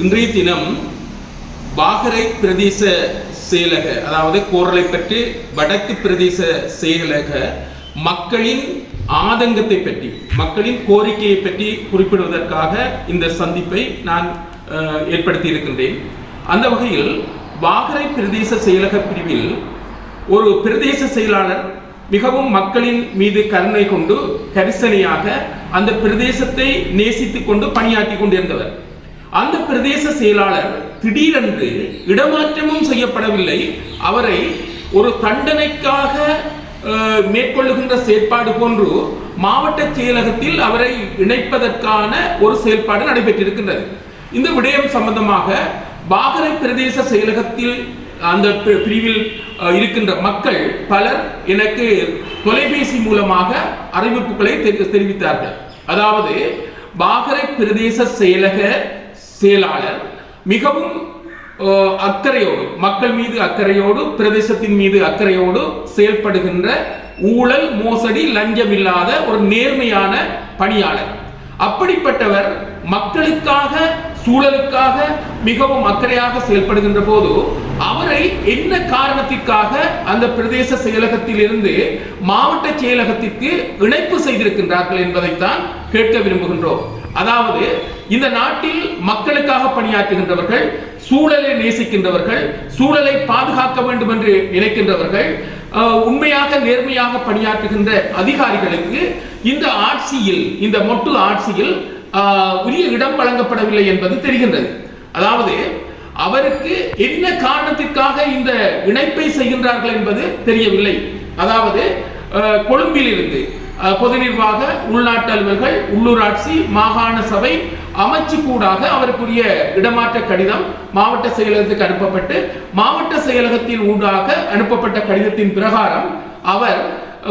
இன்றைய தினம் பாகரை பிரதேச செயலக அதாவது கோரளைப்பற்று வடக்கு பிரதேச செயலக மக்களின் ஆதங்கத்தை பற்றி மக்களின் கோரிக்கையை பற்றி குறிப்பிடுவதற்காக இந்த சந்திப்பை நான் ஏற்படுத்தி இருக்கின்றேன் அந்த வகையில் பாகரை பிரதேச செயலக பிரிவில் ஒரு பிரதேச செயலாளர் மிகவும் மக்களின் மீது கருணை கொண்டு கரிசனையாக அந்த பிரதேசத்தை நேசித்துக் கொண்டு பணியாற்றி கொண்டிருந்தவர். அந்த பிரதேச செயலாளர் திடீரென்று இடமாற்றமும் செய்யப்படவில்லை. அவரை ஒரு தண்டனைக்காக மேற்கொள்ளுகின்ற செயற்பாடு போன்று மாவட்ட செயலகத்தில் அவரை இணைப்பதற்கான ஒரு செயல்பாடு நடைபெற்றிருக்கின்றது. இந்த விடயம் சம்பந்தமாக பாகரை பிரதேச செயலகத்தில் அந்த பி- பிரிவில் இருக்கின்ற மக்கள் பலர் எனக்கு தொலைபேசி மூலமாக அறிவிப்புகளை தெரி- தெரிவித்தார்கள். அதாவது பாகரை பிரதேச செயலக செயலாளர். மிகவும் அக்கறையோடு மக்கள் மீது அக்கறையோடு பிரதேசத்தின் மீது அக்கறையோடு செயல்படுகின்ற ஊழல் மோசடி லஞ்சமில்லாத ஒரு நேர்மையான பணியாளர். அப்படிப்பட்டவர் மக்களுக்காக சூழலுக்காக மிகவும் அக்கறையாக செயல்படுகின்ற போது அவரை என்ன காரணத்திற்காக அந்த பிரதேச செயலகத்தில் இருந்து மாவட்ட செயலகத்திற்கு இணைப்பு செய்திருக்கின்றார்கள் என்பதைத்தான் கேட்க விரும்புகின்றோம். அதாவது இந்த நாட்டில் மக்களுக்காக பணியாற்றுகின்றவர்கள் சூழலை நேசிக்கின்றவர்கள் சூழலை பாதுகாக்க வேண்டும் என்று நினைக்கின்றவர்கள் உண்மையாக நேர்மையாக பணியாற்றுகின்ற அதிகாரிகளுக்கு இந்த ஆட்சியில் இந்த மொட்டு ஆட்சியில் ஆஹ், உரிய இடம் வழங்கப்படவில்லை என்பது தெரிகின்றது. அதாவது அவருக்கு என்ன காரணத்திற்காக இந்த இணைப்பை செய்கின்றார்கள் என்பது தெரியவில்லை. அதாவது அஹ், கொழும்பிலிருந்து பொது நிர்வாக உள்நாட்டு அலுவல்கள் உள்ளூராட்சி மாகாண சபை அமைச்சு கூடாக அவருக்குரிய இடமாற்ற கடிதம் மாவட்ட செயலகத்துக்கு அனுப்பப்பட்டு மாவட்ட செயலகத்தின் ஊடாக அனுப்பப்பட்ட கடிதத்தின் பிரகாரம் அவர்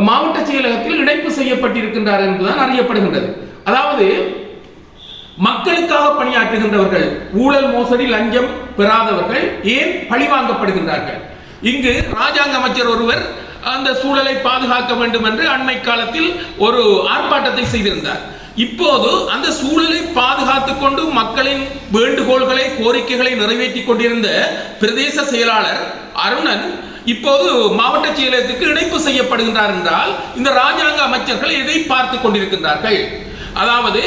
மாவட்ட செயலகத்தில் இணைப்பு செய்யப்பட்டிருக்கின்றார் என்பதுதான் அறியப்படுகின்றது. அதாவது மக்களுக்காக பணியாற்றுகின்றவர்கள் ஊழல் மோசடி லஞ்சம் பெறாதவர்கள் ஏன் பழிவாங்கப்படுகின்றார்கள் இங்கு ராஜாங்க அமைச்சர் ஒருவர் அந்த சூழலை பாதுகாக்க வேண்டும் என்று அண்மை காலத்தில் ஒரு ஆர்ப்பாட்டத்தை செய்திருந்தார். இப்போது அந்த சூழலை பாதுகாத்துக் கொண்டு மக்களின் வேண்டுகோள்களை கோரிக்கைகளை நிறைவேற்றிக் கொண்டிருந்த பிரதேச செயலாளர் அருணன் இப்போது மாவட்ட செயலகத்துக்கு இணைப்பு செய்யப்படுகின்றார் என்றால் இந்த ராஜாங்க அமைச்சர்கள் எதை பார்த்து கொண்டிருக்கின்றார்கள்? அதாவது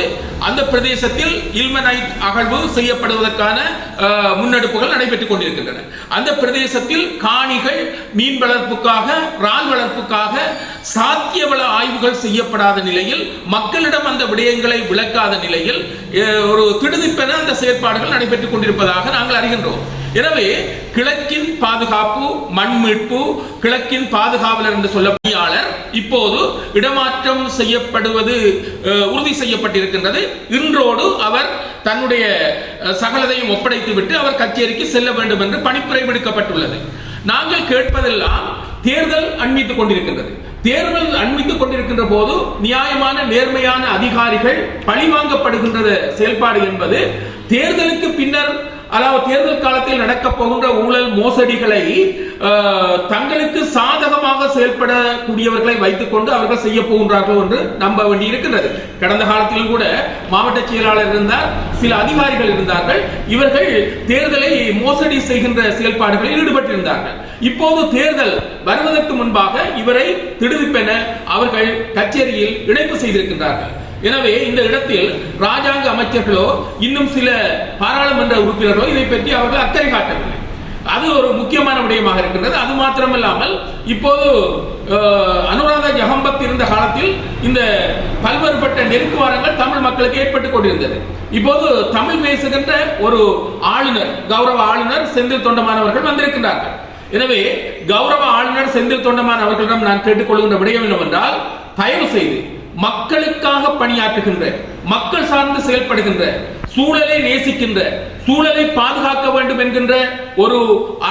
அந்த பிரதேசத்தில் இல்மனைட் அகழ்வு செய்யப்படுவதற்கான முன்னெடுப்புகள் நடைபெற்றுக் கொண்டிருக்கின்றன. அந்த பிரதேசத்தில் காணிகள் மீன் வளர்ப்புக்காக இறால் வளர்ப்புக்காக சாத்தியவள ஆய்வுகள் செய்யப்படாத நிலையில் மக்களிடம் அந்த விடயங்களை விளக்காத நிலையில் ஒரு திடுதிப்பென அந்த செயற்பாடுகள் நடைபெற்றுக் கொண்டிருப்பதாக நாங்கள் அறிகின்றோம். எனவே கிழக்கின் பாதுகாப்பு மண் மீட்பு கிழக்கின் பாதுகாவலர் என்று சொல்ல பணியாளர் இப்போது இடமாற்றம் செய்யப்படுவது உறுதி செய்யப்பட்டிருக்கின்றது. இன்றோடு அவர் தன்னுடைய சகலதையும் ஒப்படைத்துவிட்டு அவர் கச்சேரிக்கு செல்ல வேண்டும் என்று பணிப்புரை விடுக்கப்பட்டுள்ளது. நாங்கள் கேட்பதெல்லாம் தேர்தல் அண்மித்துக் கொண்டிருக்கின்றது. தேர்தல் அண்மித்துக் கொண்டிருக்கின்ற போது நியாயமான நேர்மையான அதிகாரிகள் பழிவாங்கப்படுகின்ற செயல்பாடு என்பது தேர்தலுக்கு பின்னர் அதாவது தேர்தல் காலத்தில் நடக்க போகின்ற ஊழல் மோசடிகளை தங்களுக்கு சாதகமாக செயல்படக்கூடியவர்களை வைத்துக்கொண்டு அவர்கள் செய்ய போகின்றார்கள் என்று நம்ப வேண்டி இருக்கின்றது கடந்த காலத்திலும் கூட மாவட்ட செயலாளர் இருந்தார் சில அதிகாரிகள் இருந்தார்கள். இவர்கள் தேர்தலை மோசடி செய்கின்ற செயல்பாடுகளில் ஈடுபட்டிருந்தார்கள். இப்போது தேர்தல் வருவதற்கு முன்பாக இவரை திடுதிப்பென அவர்கள் கச்சேரியில் இணைப்பு செய்திருக்கின்றார்கள். எனவே இந்த இடத்தில் ராஜாங்க அமைச்சர்களோ இன்னும் சில பாராளுமன்ற உறுப்பினர்களோ இதை பற்றி அவர்கள் அக்கறை காட்டவில்லை. அது ஒரு முக்கியமான விடயமாக இருக்கின்றது. அது மாத்திரமில்லாமல் இப்போது அனுராதா ஜஹம்பத் இருந்த காலத்தில் இந்த பல்வேறுபட்ட நெருக்குவாரங்கள் தமிழ் மக்களுக்கு ஏற்பட்டுக் கொண்டிருந்தது. இப்போது தமிழ் பேசுகின்ற ஒரு ஆளுநர் கௌரவ ஆளுநர் செந்தில் தொண்டமானவர்கள் வந்திருக்கின்றார்கள். எனவே கௌரவ ஆளுநர் செந்தில் தொண்டமான் அவர்களிடம் நான் கேட்டுக்கொள்கின்ற விடயம் என்னவென்றால் தயவு செய்து மக்களுக்காக பணியாற்றுகின்ற மக்கள் சார்ந்து செயல்படுகின்ற சூழலை நேசிக்கின்ற சூழலை பாதுகாக்க வேண்டும் என்கின்ற ஒரு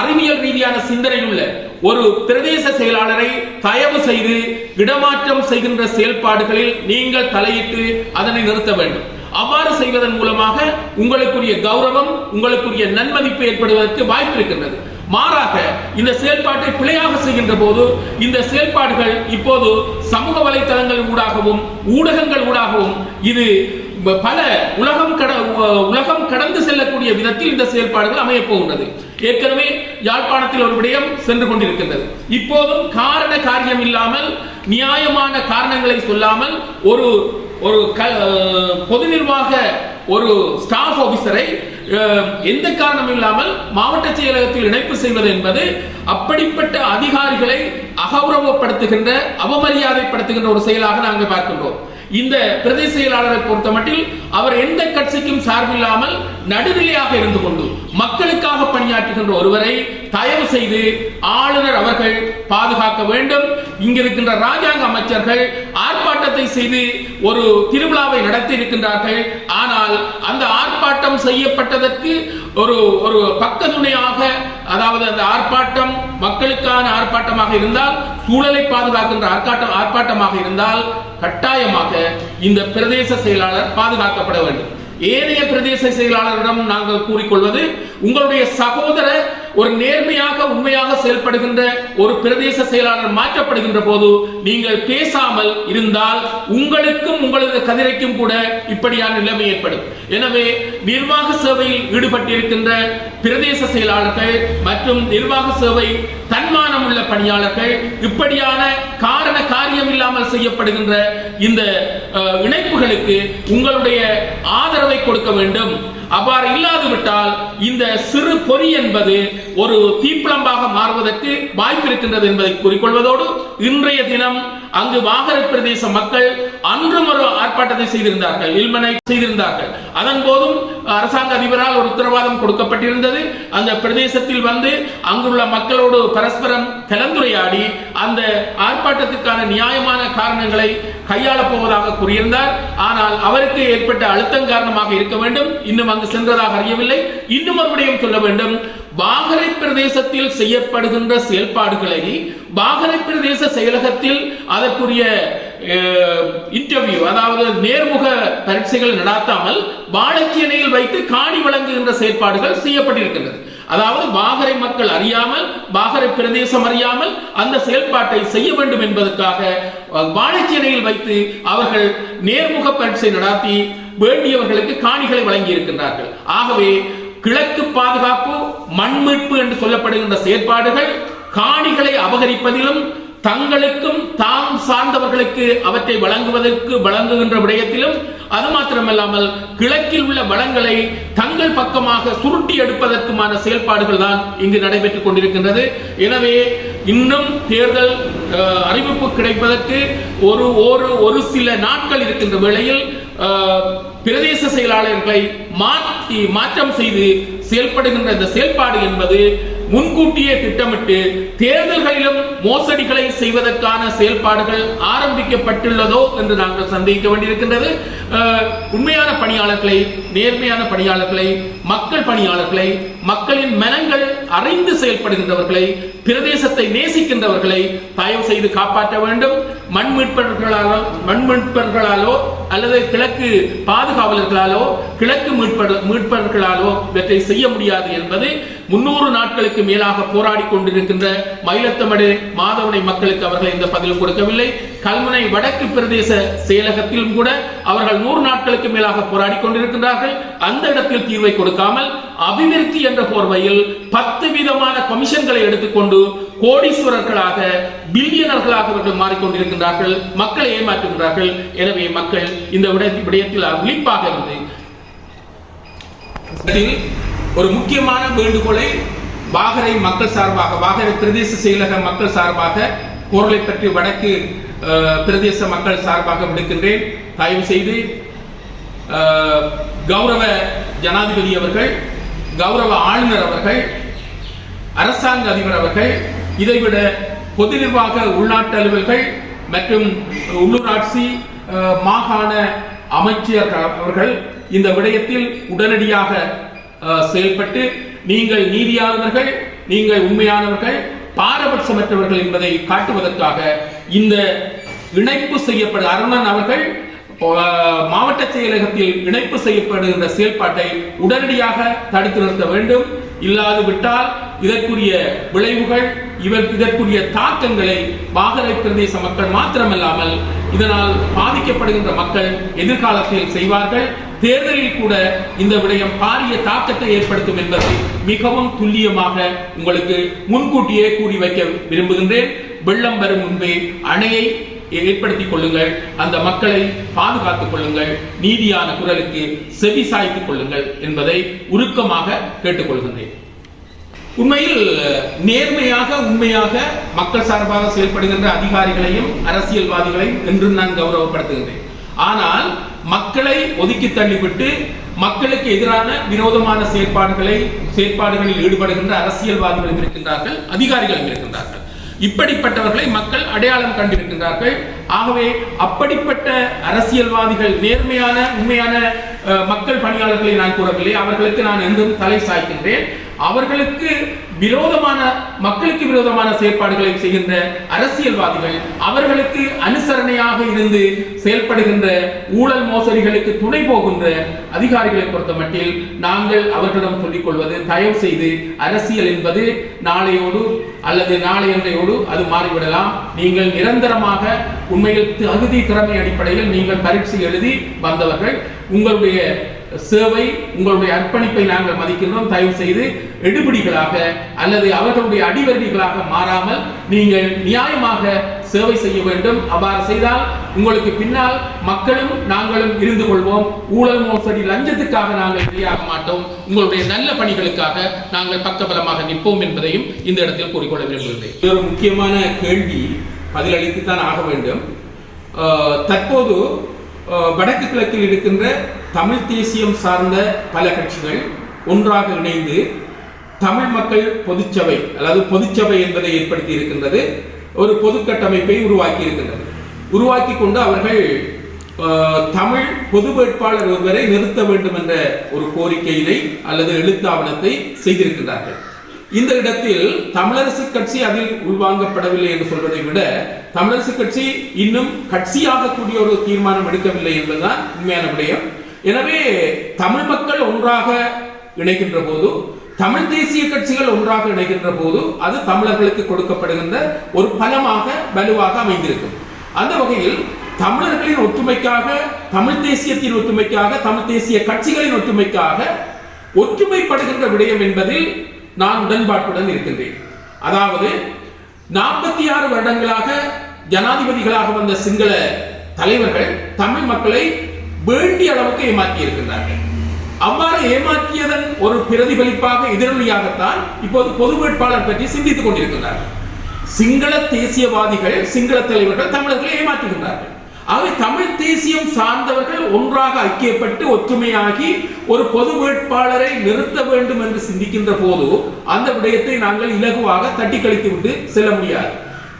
அறிவியல் ரீதியான சிந்தனையுள்ள ஒரு பிரதேச செயலாளரை தயவு செய்து இடமாற்றம் செய்கின்ற செயல்பாடுகளில் நீங்கள் தலையிட்டு அதனை நிறுத்த வேண்டும். அவ்வாறு செய்வதன் மூலமாக உங்களுக்குரிய கௌரவம் உங்களுக்குரிய நன்மதிப்பு ஏற்படுவதற்கு வாய்ப்பு இருக்கின்றது. மாறாக இந்த செயல்பாட்டை பிழையாக செய்கின்ற போது இந்த செயல்பாடுகள் இப்போது சமூக வலைத்தளங்கள் ஊடாகவும் ஊடகங்கள் ஊடாகவும் இது பல உலகம் கட உ- உலகம் கடந்து செல்லக்கூடிய விதத்தில் இந்த செயல்பாடுகள் அமையப் போகின்றது. ஏற்கனவே யாழ்ப்பாணத்தில் ஒரு விடயம் சென்று கொண்டிருக்கின்றது. இப்போதும் காரண காரியம் இல்லாமல் நியாயமான காரணங்களை சொல்லாமல் ஒரு ஒரு க- பொது நிர்வாக ஒரு ஸ்டாஃப் ஆபீசரை எந்த காரணமும் இல்லாமல் மாவட்ட செயலகத்தில் இணைப்பு செய்வது என்பது அப்படிப்பட்ட அதிகாரிகளை அகௌரவப்படுத்துகின்ற அவமரியாதைப்படுத்துகின்ற ஒரு செயலாக நாங்கள் பார்க்கின்றோம். இந்த பிரதேச செயலாளரை பொறுத்தமட்டில் அவர் எந்த கட்சிக்கும் சார்பில்லாமல் நடுநிலையாக இருந்து கொண்டு மக்களுக்காக பணியாற்றுகின்ற ஒருவரை தயவு செய்து ஆளுநர் அவர்கள் பாதுகாக்க வேண்டும். இங்க இருக்கின்ற ராஜாங்க அமைச்சர்கள் ஆர்ப்பாட்டத்தை செய்து ஒரு திருவிழாவை நடத்தி இருக்கின்றார்கள் ஆனால் அந்த ஆர்ப்பாட்டம் செய்யப்பட்டதற்கு ஒரு ஒரு பக்க துணையாக அதாவது அந்த ஆர்ப்பாட்டம் மக்களுக்கான ஆர்ப்பாட்டமாக இருந்தால் சூழலை பாதுகாக்கின்ற ஆர்ப்பாட்டம் ஆர்ப்பாட்டமாக இருந்தால் கட்டாயமாக இந்த பிரதேச செயலாளர் பாதுகாக்கப்பட வேண்டும். ஏனைய பிரதேச செயலாளரிடம் நாங்கள் கூறிக்கொள்வது உங்களுடைய சகோதரர் ஒரு நேர்மையாக உண்மையாக செயல்படுகின்ற ஒரு பிரதேச செயலாளர் மாற்றப்படுகின்ற போது நீங்கள் பேசாமல் இருந்தால் உங்களுக்கும் உங்களது கதிரைக்கும் கூட இப்படியான நிலைமை ஏற்படும். எனவே நிர்வாக சேவையில் ஈடுபட்டிருக்கின்ற பிரதேச செயலாளர்கள் மற்றும் நிர்வாக சேவை தன்மானம் உள்ள பணியாளர்கள் இப்படியான காரண காரியம் இல்லாமல் செய்யப்படுகின்ற இந்த இணைப்புகளுக்கு உங்களுடைய ஆதரவை கொடுக்க வேண்டும். அவ்வாறு இல்லாது விட்டால் இந்த சிறு பொறி என்பது ஒரு தீப்பிளம்பாக மாறுவதற்கு வாய்ப்பு இருக்கின்றது என்பதை கூறிக்கொள்வதோடு இன்றைய தினம் அங்கு வாகர பிரதேச மக்கள் அன்றும் ஒரு ஆர்ப்பாட்டத்தை செய்திருந்தார்கள் இல்மனை செய்திருந்தார்கள். அதன் போதும் அரசாங்க அதிபரால் ஒரு உத்தரவாதம் கொடுக்கப்பட்டிருந்தது. அந்த பிரதேசத்தில் வந்து அங்குள்ள மக்களோடு பரஸ்பரம் கலந்துரையாடி அந்த ஆர்ப்பாட்டத்துக்கான நியாயமான காரணங்களை கையாளப் போவதாக கூறியிருந்தார். ஆனால் அவருக்கு ஏற்பட்ட அழுத்தம் காரணமாக இருக்க வேண்டும். இன்னும் அங்கு சென்றதாக அறியவில்லை. இன்னும் மறுபடியும் சொல்ல வேண்டும். வாகரை பிரதேசத்தில் செய்யப்படுகின்ற செயல்பாடுகளை வாகரை பிரதேச செயலகத்தில் அதற்குரிய இன்டர்வியூ அதாவது நேர்முக பரீட்சைகள் நடாத்தாமல் வாழைச்சேனையில் வைத்து காணி வழங்குகின்ற செயற்பாடுகள் செய்யப்பட்டிருக்கின்றது. அதாவது பாகரை மக்கள் அறியாமல் பாகரை பிரதேசம் அறியாமல் அந்த செயல்பாட்டை செய்ய வேண்டும் என்பதற்காக அஹ், வாழைச்சேனையில் வைத்து அவர்கள் நேர்முக பரீட்சை நடாத்தி வேண்டியவர்களுக்கு காணிகளை வழங்கி இருக்கின்றார்கள் ஆகவே கிழக்கு பாதுகாப்பு மண் மீட்பு என்று சொல்லப்படுகின்ற செயற்பாடுகள் காணிகளை அபகரிப்பதிலும் தங்களுக்கும் தாம் சார்ந்தவர்களுக்கு அவற்றை வழங்குவதற்கு வழங்குகின்ற விடயத்திலும் அது மாத்திரமல்லாமல் கிழக்கில் உள்ள வளங்களை தங்கள் பக்கமாக சுருட்டி எடுப்பதற்குமான செயல்பாடுகள் தான் இங்கு நடைபெற்றுக் கொண்டிருக்கின்றது. எனவே இன்னும் தேர்தல் அறிவிப்பு கிடைப்பதற்கு ஒரு ஒரு ஒரு சில நாட்கள் இருக்கின்ற வேளையில் பிரதேச செயலாளர்களை மாற்றி மாற்றம் செய்து செயல்படுகின்ற இந்த செயல்பாடு என்பது முன்கூட்டியே திட்டமிட்டு தேர்தல்களிலும் மோசடிகளை செய்வதற்கான செயல்பாடுகள் ஆரம்பிக்கப்பட்டுள்ளதோ என்று நாங்கள் சந்தேகிக்க வேண்டியிருக்கின்றது. அஹ், உண்மையான பணியாளர்களை நேர்மையான பணியாளர்களை மக்கள் பணியாளர்களை மக்களின் மனங்கள் அறிந்து செயல்படுகின்றவர்களை பிரதேசத்தை நேசிக்கின்றவர்களை தயவு செய்து காப்பாற்ற வேண்டும். மண் மீட்பவர்களாலோ மண் மீட்பவர்களாலோ அல்லது கிழக்கு பாதுகாவலர்களாலோ கிழக்கு மீட்பர் மீட்பவர்களாலோ இவற்றை செய்ய முடியாது என்பது முன்னூறு நாட்களுக்கு மேலாக போராடி கொண்டிருக்கின்ற மயிலத்தமடு மாதவனை மக்களுக்கு அவர்கள் எந்த பதிலும் கொடுக்கவில்லை. கல்முனை வடக்கு பிரதேச செயலகத்திலும் கூட அவர்கள் நூறு நாட்களுக்கு மேலாக போராடி கொண்டிருக்கின்றார்கள். அந்த இடத்தில் தீர்வை கொடுக்காமல் அபிவிருத்தி என்ற போர்வையில் பத்து விதமான கமிஷன்களை எடுத்துக்கொண்டு கோடீஸ்வரர்களாக பில்லியனர்களாக அவர்கள் மாறிக்கொண்டிருக்கின்றார்கள் மக்களை ஏமாற்றுகின்றார்கள். எனவே மக்கள் இந்த விட- விடயத்தில் விழிப்பாக இருந்து ஒரு முக்கியமான வேண்டுகோளை வாகரை மக்கள் சார்பாக வாகரை பிரதேச செயலக மக்கள் சார்பாக குரலை பற்றி வடக்கு பிரதேச மக்கள் சார்பாக விடுக்கின்றேன். தயவு செய்து கௌரவ ஜனாதிபதி அவர்கள் கௌரவ ஆளுநர் அவர்கள் அரசாங்க அதிபர் அவர்கள் இதைவிட பொது நிர்வாக உள்நாட்டு அலுவல்கள் மற்றும் உள்ளூராட்சி மாகாண அமைச்சர் அவர்கள் இந்த விடயத்தில் உடனடியாக செயல்பட்டு நீங்கள் நீதியானவர்கள் நீங்கள் உண்மையானவர்கள் பாரபட்சமற்றவர்கள் என்பதை காட்டுவதற்காக இந்த இணைப்பு செய்யப்படும் அருணன் அவர்கள் மாவட்ட செயலகத்தில் இணைப்பு செய்யப்படுகின்ற செயல்பாட்டை உடனடியாக தடுத்து நிறுத்த வேண்டும். இல்லாது விட்டால் இதற்குரிய விளைவுகள் இவர் இதற்குரிய தாக்கங்களை பாகலை பிரதேச மக்கள் மாத்திரமல்லாமல் இதனால் பாதிக்கப்படுகின்ற மக்கள் எதிர்காலத்தில் செய்வார்கள். தேர்தலில் கூட இந்த விடயம் பாரிய தாக்கத்தை ஏற்படுத்தும் என்பதை மிகவும் துல்லியமாக உங்களுக்கு முன்கூட்டியே கூறி வைக்க விரும்புகின்றேன். வெள்ளம் வரும் முன்பே அணையை ஏற்படுத்திக் கொள்ளுங்கள். அந்த மக்களை பாதுகாத்துக் கொள்ளுங்கள். நீதியான குரலுக்கு செவி சாய்த்துக் கொள்ளுங்கள் என்பதை உருக்கமாக கேட்டுக்கொள்கின்றேன் உண்மையில் நேர்மையாக உண்மையாக மக்கள் சார்பாக செயல்படுகின்ற அதிகாரிகளையும் அரசியல்வாதிகளையும் என்றும் நான் கௌரவப்படுத்துகின்றேன். ஆனால் மக்களை ஒதுக்கி தள்ளிவிட்டு மக்களுக்கு எதிரான விரோதமான செயற்பாடுகளை செயற்பாடுகளில் ஈடுபடுகின்ற அரசியல்வாதிகளும் இருக்கின்றார்கள் அதிகாரிகளும் இருக்கின்றார்கள். இப்படிப்பட்டவர்களை மக்கள் அடையாளம் கண்டிருக்கின்றார்கள். ஆகவே அப்படிப்பட்ட அரசியல்வாதிகள் நேர்மையான உண்மையான மக்கள் பணியாளர்களை நான் கூறவில்லை. அவர்களுக்கு நான் என்றும் தலை சாய்க்கின்றேன். அவர்களுக்கு விரோதமான மக்களுக்கு விரோதமான செயற்பாடுகளை செய்கின்ற அரசியல்வாதிகள் அவர்களுக்கு அனுசரணையாக இருந்து செயல்படுகின்ற ஊழல் மோசடிகளுக்கு துணை போகின்ற அதிகாரிகளை பொறுத்தமட்டில் நாங்கள் அவர்களிடம் சொல்லிக் கொள்வது தயவு செய்து அரசியல் என்பது நாளையோடு அல்லது நாளையன்றையோடு அது மாறிவிடலாம். நீங்கள் நிரந்தரமாக உண்மையில் தகுதி திறமை அடிப்படையில் நீங்கள் பரீட்சை எழுதி வந்தவர்கள் உங்களுடைய சேவை உங்களுடைய அர்ப்பணிப்பை நாங்கள் மதிக்கின்றோம். தயவு செய்து எடுபிடிகளாக அல்லது அவர்களுடைய அடிவருடிகளாக மாறாமல் நீங்கள் நியாயமாக சேவை செய்ய வேண்டும். அவ்வாறு செய்தால் உங்களுக்கு பின்னால் மக்களும் நாங்களும் இருந்து கொள்வோம். ஊழல் மோசடி லஞ்சத்துக்காக நாங்கள் வெளியாக மாட்டோம். உங்களுடைய நல்ல பணிகளுக்காக நாங்கள் பக்கபலமாக நிற்போம் என்பதையும் இந்த இடத்தில் கூறிக்கொள்ள விரும்புகிறேன் ஒரு முக்கியமான கேள்வி பதிலளித்து தான் ஆக வேண்டும். தற்போது வடக்கு கிழக்கில் இருக்கின்ற தமிழ் தேசியம் சார்ந்த பல கட்சிகள் ஒன்றாக இணைந்து தமிழ் மக்கள் பொதுச்சபை அதாவது பொதுச்சபை என்பதை ஏற்படுத்தி இருக்கின்றது ஒரு பொது கட்டமைப்பை உருவாக்கி இருக்கின்றது. உருவாக்கி கொண்டு அவர்கள் தமிழ் பொது வேட்பாளர் ஒருவரை நிறுத்த வேண்டும் என்ற ஒரு கோரிக்கையினை அல்லது எழுத்தாவணத்தை செய்திருக்கிறார்கள் இந்த இடத்தில் தமிழரசு கட்சி அதில் உள்வாங்கப்படவில்லை என்று சொல்வதை விட தமிழரசு கட்சி இன்னும் கட்சியாக கூடிய ஒரு தீர்மானம் எடுக்கவில்லை என்பதுதான் உண்மையான விடயம். எனவே தமிழ் மக்கள் ஒன்றாக இணைகின்ற போது தமிழ் தேசிய கட்சிகள் ஒன்றாக இணைகின்ற போது அது தமிழர்களுக்கு கொடுக்கப்படுகின்ற ஒரு பலமாக வலுவாக அமைந்திருக்கும். அந்த வகையில் தமிழர்களின் ஒற்றுமைக்காக தமிழ் தேசியத்தின் ஒற்றுமைக்காக தமிழ் தேசிய கட்சிகளின் ஒற்றுமைக்காக ஒற்றுமைப்படுகின்ற விடயம் என்பதில் நான் உடன்பாட்டுடன் இருக்கின்றேன். அதாவது நாற்பத்தி ஆறு வருடங்களாக ஜனாதிபதிகளாக வந்த சிங்கள தலைவர்கள் தமிழ் மக்களை வேண்டிய அளவுக்கு ஏமாற்றி இருக்கின்றார்கள். அவ்வாறு ஏமாற்றியதன் ஒரு பிரதிபலிப்பாக எதிரொலியாகத்தான் இப்போது பொது வேட்பாளர் பற்றி சிந்தித்துக் கொண்டிருக்கிறார்கள் சிங்கள தேசியவாதிகள் சிங்கள தலைவர்கள் தமிழர்களை ஏமாற்றுகின்றார்கள். ஆகவே தமிழ் தேசியம் சார்ந்தவர்கள் ஒன்றாக ஐக்கியப்பட்டு ஒற்றுமையாகி ஒரு பொது வேட்பாளரை நிறுத்த வேண்டும் என்று சிந்திக்கின்ற போது அந்த விடயத்தை நாங்கள் இலகுவாக தட்டி கழித்து விட்டு செல்ல முடியாது.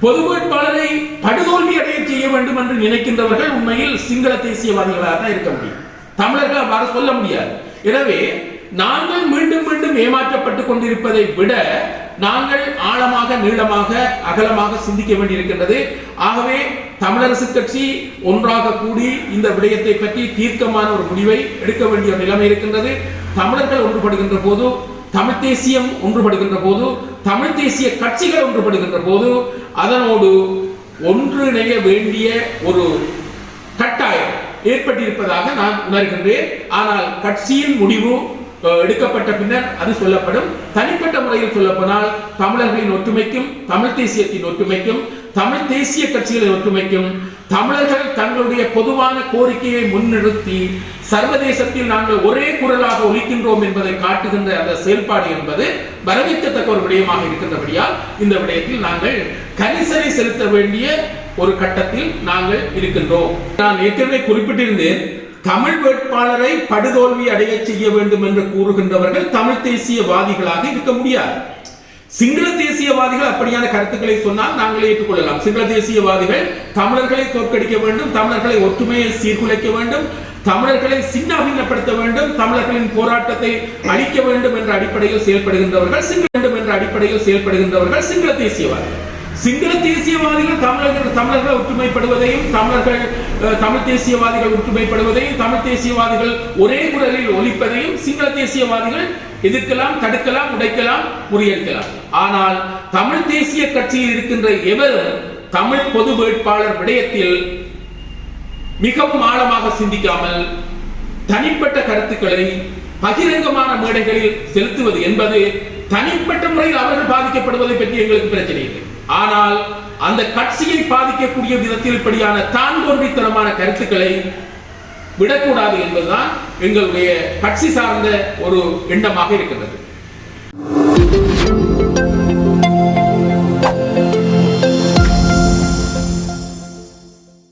பொது வேட்பாளரை படுதோல்வி அடைய செய்ய வேண்டும் என்று நினைக்கின்றவர்கள் உண்மையில் சிங்கள தேசியவாதிகளாக தான் இருக்க முடியும். தமிழர்கள் அவ்வாறு சொல்ல முடியாது. எனவே நாங்கள் மீண்டும் மீண்டும் ஏமாற்றப்பட்டுக் கொண்டிருப்பதை விட நாங்கள் ஆழமாக நீளமாக அகலமாக சிந்திக்க வேண்டியிருக்கின்றது. ஆகவே தமிழரசு கட்சி ஒன்றாக கூடி இந்த விடயத்தை பற்றி தீர்க்கமான ஒரு முடிவை எடுக்க வேண்டிய நிலைமை இருக்கின்றது. தமிழர்கள் ஒன்றுபடுகின்ற போது தமிழ் தேசியம் ஒன்றுபடுகின்ற போது தமிழ் தேசிய கட்சிகள் ஒன்றுபடுகின்ற போது அதனோடு ஒன்றிணைய வேண்டிய ஒரு கட்டாயம் ஏற்பட்டிருப்பதாக நான் உணர்கின்றேன். ஆனால் கட்சியின் முடிவு எடுக்கப்பட்ட பின்னர் அது சொல்லப்படும். தனிப்பட்ட முறையில் சொல்லப்போனால் தமிழர்களின் ஒற்றுமைக்கும் தமிழ் தேசியத்தின் ஒற்றுமைக்கும் தமிழ் தேசிய கட்சிகளின் ஒற்றுமைக்கும் தமிழர்கள் தங்களுடைய பொதுவான கோரிக்கையை முன்னிறுத்தி சர்வதேசத்தில் நாங்கள் ஒரே குரலாக ஒழிக்கின்றோம் என்பதை காட்டுகின்ற அந்த செயல்பாடு என்பது வரவேற்கத்தக்க ஒரு விடயமாக இருக்கின்றபடியால் இந்த விடயத்தில் நாங்கள் கரிசனை செலுத்த வேண்டிய ஒரு கட்டத்தில் நாங்கள் இருக்கின்றோம். நான் ஏற்கனவே குறிப்பிட்டிருந்தேன் தமிழ் வேட்பாளரை படுதோல்வி அடைய செய்ய வேண்டும் என்று கூறுகின்றவர்கள் தமிழ் தேசியவாதிகளாக இருக்க முடியாது. சிங்கள தேசியவாதிகள் அப்படியான கருத்துக்களை சொன்னால் நாங்கள் ஏற்றுக்கொள்ளலாம். சிங்கள தேசியவாதிகள் தமிழர்களை தோற்கடிக்க வேண்டும் தமிழர்களை ஒற்றுமையை சீர்குலைக்க வேண்டும் தமிழர்களை சின்னாபின்னப்படுத்த வேண்டும் தமிழர்களின் போராட்டத்தை அழிக்க வேண்டும் என்ற அடிப்படையில் செயல்படுகின்றவர்கள் சிங்கள வேண்டும் என்ற அடிப்படையில் செயல்படுகின்றவர்கள் சிங்கள தேசியவாதிகள். சிங்கள தேசியவாதிகள் தமிழர்கள் தமிழர்கள் ஒற்றுமைப்படுவதையும் தமிழர்கள் தமிழ் தேசியவாதிகள் ஒற்றுமைப்படுவதையும் தமிழ் தேசியவாதிகள் ஒரே குரலில் ஒழிப்பதையும் சிங்கள தேசியவாதிகள் எதிர்க்கலாம் தடுக்கலாம் உடைக்கலாம் முறியடிக்கலாம். ஆனால் தமிழ் தேசிய கட்சியில் இருக்கின்ற எவரும் தமிழ் பொது வேட்பாளர் விடயத்தில் மிகவும் ஆழமாக சிந்திக்காமல் தனிப்பட்ட கருத்துக்களை பகிரங்கமான மேடைகளில் செலுத்துவது என்பது தனிப்பட்ட முறையில் அவர்கள் பாதிக்கப்படுவதை பற்றி எங்களுக்கு பிரச்சனை இல்லை. ஆனால் அந்த கட்சியை பாதிக்கக்கூடிய விதத்தில் இப்படியான தான் தோன்றித்தனமான கருத்துக்களை விடக்கூடாது என்பதுதான் எங்களுடைய கட்சி சார்ந்த ஒரு எண்ணமாக இருக்கின்றது.